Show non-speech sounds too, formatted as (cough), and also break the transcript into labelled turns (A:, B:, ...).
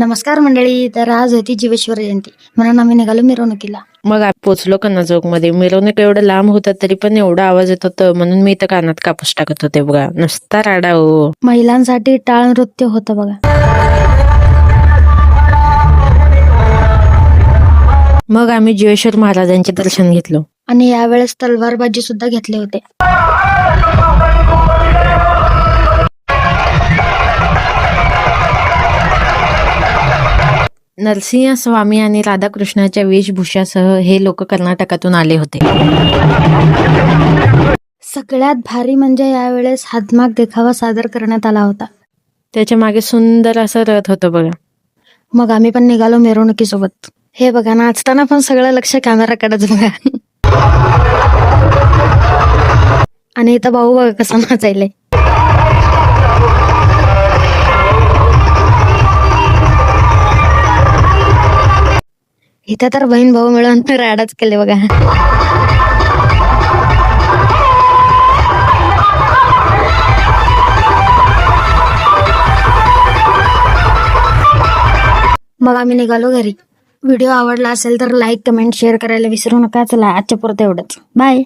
A: नमस्कार मंडळी तर आज होती जीवेश्वर जयंती. म्हणून आम्ही निघालो मिरवणुकीला.
B: मग पोचलो कन्नाचौकमध्ये मिरवणूक एवढं लांब होतं तरी पण एवढा आवाज येत होतं म्हणून मी इथं कानात कापूस टाकत होते बघा. नुसता राडा हो.
A: महिलांसाठी टाळ नृत्य होतं बघा.
B: मग आम्ही जीवेश्वर महाराजांचे दर्शन घेतलो.
A: आणि यावेळेस तलवारबाजी सुद्धा घेतले होते.
B: नरसिंह स्वामी आणि राधाकृष्णाच्या वेशभूषासह हे लोक कर्नाटकातून आले होते.
A: सगळ्यात भारी म्हणजे यावेळेस हातमाग देखावा सादर करण्यात आला होता.
B: त्याच्यामागे सुंदर असं रथ होतं बघा.
A: मग आम्ही पण निघालो मिरवणुकीसोबत. हे बघा नाचताना पण सगळं लक्ष कॅमेराकडेच बघा. आणि इथं भाऊ बघा कसा नाचायलाय. इथं तर बहीण भाऊ मिळून (laughs) राडाच केले बघा. मग आम्ही निघालो घरी. व्हिडिओ आवडला असेल तर लाईक कमेंट शेअर करायला विसरू नका. चला आजच्या पुरतं एवढंच. बाय